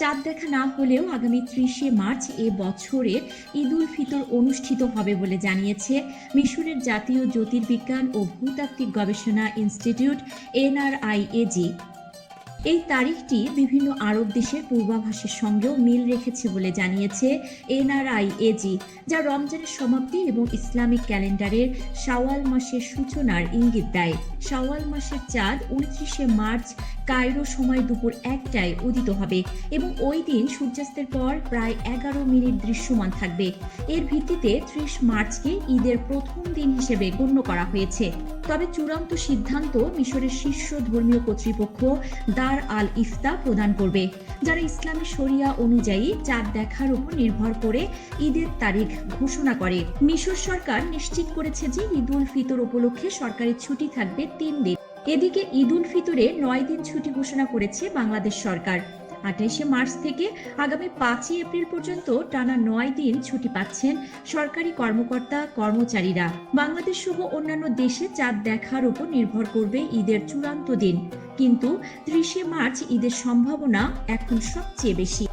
চাঁদ দেখা না হলেও আগামী ত্রিশে মার্চ এ বছরের ঈদ উল ফিতর অনুষ্ঠিত হবে বলে জানিয়েছে মিশরের জাতীয় জ্যোতির্বিজ্ঞান ও ভূতাত্ত্বিক গবেষণা ইনস্টিটিউট এনআরআইএজি। এই তারিখটি বিভিন্ন আরব দেশের পূর্বাভাসের সঙ্গেও মিল রেখেছে বলে জানিয়েছে এনআরআইএজি, যা রমজানের সমাপ্তি এবং ইসলামিক ক্যালেন্ডারের শাওয়াল মাসের সূচনার ইঙ্গিত দেয়। শাওয়াল মাসের চাঁদ উনত্রিশে মার্চ কায়রো সময় দুপুর একটায় উদিত হবে এবং ওই দিন সূর্যাস্তের পর প্রায় এগারো মিনিট দৃশ্যমান থাকবে। এর ভিত্তিতে ত্রিশ মার্চকে ঈদের প্রথম দিন হিসেবে গণ্য করা হয়েছে। তবে চূড়ান্ত সিদ্ধান্ত মিশরের শীর্ষ ধর্মীয় কর্তৃপক্ষ দার আল ইফতা প্রদান করবে, যারা ইসলামী শরিয়া অনুযায়ী চাঁদ দেখার উপর নির্ভর করে ঈদের তারিখ ঘোষণা করে। মিশর সরকার নিশ্চিত করেছে যে ঈদ উল ফিতর উপলক্ষে সরকারি ছুটি থাকবে তিন দিন। এদিকে ঈদ উল ফিতরে নয় দিন ছুটি ঘোষণা করেছে বাংলাদেশ সরকার। আঠাইশে মার্চ থেকে আগামী পাঁচই এপ্রিল পর্যন্ত টানা নয় দিন ছুটি পাচ্ছেন সরকারি কর্মকর্তা, কর্মচারীরা। বাংলাদেশ সহ অন্যান্য দেশে চাঁদ দেখার উপর নির্ভর করবে ঈদের চূড়ান্ত দিন। কিন্তু ত্রিশে মার্চ ঈদের সম্ভাবনা এখন সবচেয়ে বেশি।